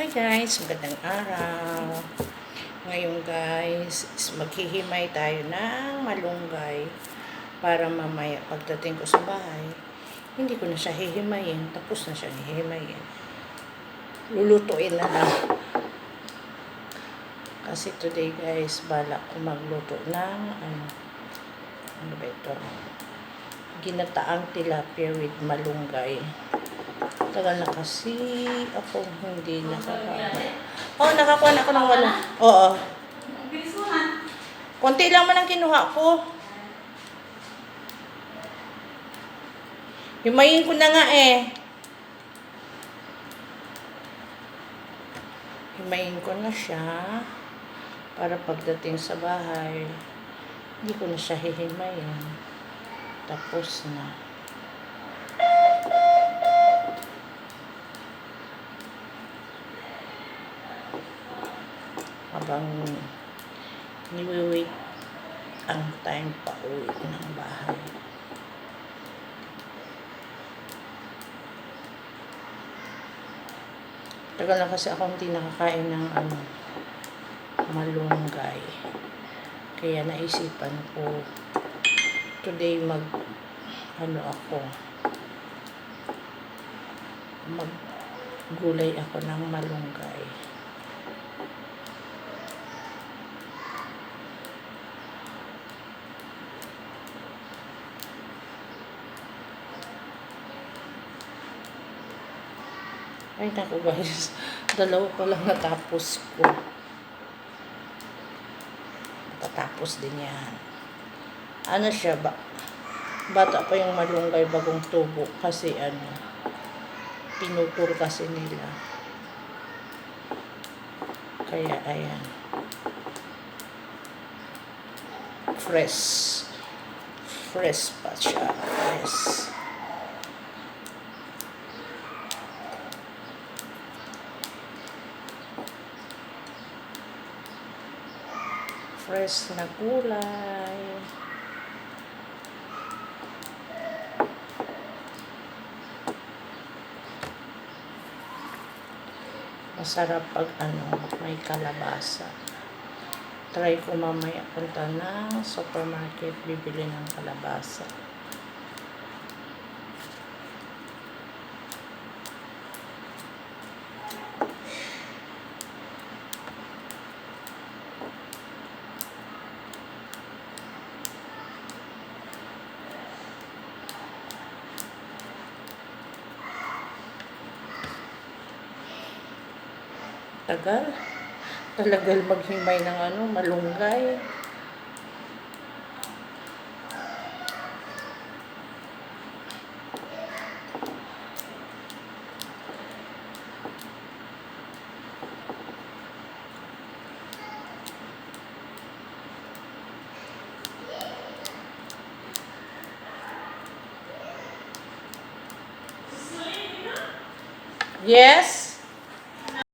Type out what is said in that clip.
Hi guys, magandang araw. Ngayon guys, maghihimay tayo ng malunggay para mamaya pagdating ko sa bahay, hindi ko na siya hihimayin, tapos na siya hihimayin. Lulutuin na lang. Kasi today guys, balak ko magluto ng ano, ano ba ito? Ginataang tilapia with malunggay. Tagal na kasi ako hindi nakakain. Oo, oh, nakakuha na ako ng wala. Oo. Konti lang man ang kinuha ko. Himayin ko na nga eh. Himayin ko na siya para pagdating sa bahay, hindi ko na siya hihimayin. Tapos na. Habang niwi-wait ang time pa uwi ng bahay. Tagal na kasi ako hindi nakakain ng ano, malunggay. Kaya naisipan ko today mag ano ako mag gulay ako ng malunggay. Ay, naku guys. Dalawa pa lang natapos ko. Tatapos din yan. Ano siya ba? Bata pa yung malunggay bagong tubo kasi ano, pinutol kasi nila. Kaya ayan. Fresh. Fresh pa siya. Fresh. Fresh na gulay. Masarap pag ano, may kalabasa. Try ko mamaya punta ng supermarket, bibili ng kalabasa. Tagal. Talagal maghimay ng ano, malunggay. Yes?